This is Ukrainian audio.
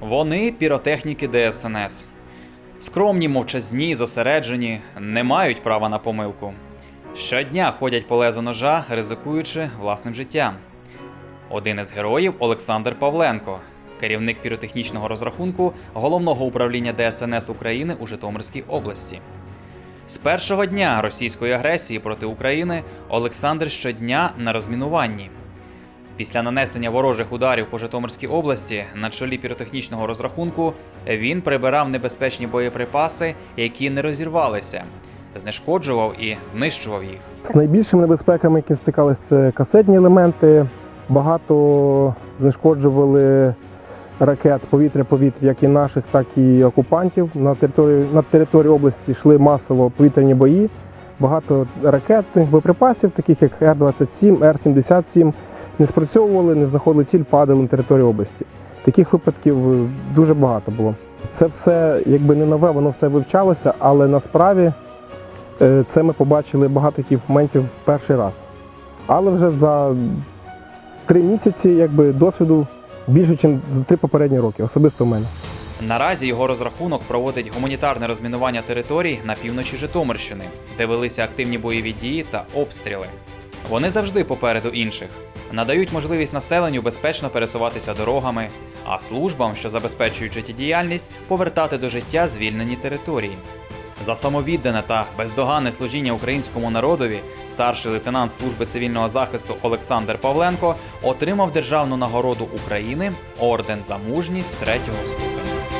Вони піротехніки ДСНС. Скромні, мовчазні, зосереджені, не мають права на помилку. Щодня ходять по лезу ножа, ризикуючи власним життям. Один із героїв Олександр Павленко, керівник піротехнічного розрахунку головного управління ДСНС України у Житомирській області. З першого дня російської агресії проти України Олександр щодня на розмінуванні. Після нанесення ворожих ударів по Житомирській області на чолі піротехнічного розрахунку він прибирав небезпечні боєприпаси, які не розірвалися, знешкоджував і знищував їх. З найбільшими небезпеками, які стикалися, це касетні елементи. Багато знешкоджували ракет повітря-повітря, як і наших, так і окупантів. На території, на території області йшли масово повітряні бої. Багато ракетних боєприпасів, таких як Р-27, Р-77, не спрацьовували, не знаходили ціль, падали на території області. Таких випадків е, дуже багато було. Це все якби не нове, воно все вивчалося, але на справі е, це ми побачили багато таких моментів в перший раз. Але вже за три місяці якби, досвіду більше, ніж за три попередні роки, особисто в мене. Наразі його розрахунок проводить гуманітарне розмінування територій на півночі Житомирщини, де велися активні бойові дії та обстріли. Вони завжди попереду інших, надають можливість населенню безпечно пересуватися дорогами, а службам, що забезпечують життєдіяльність, повертати до життя звільнені території. За самовіддане та бездоганне служіння українському народові старший лейтенант служби цивільного захисту Олександр Павленко отримав державну нагороду України орден за мужність третього ступеня.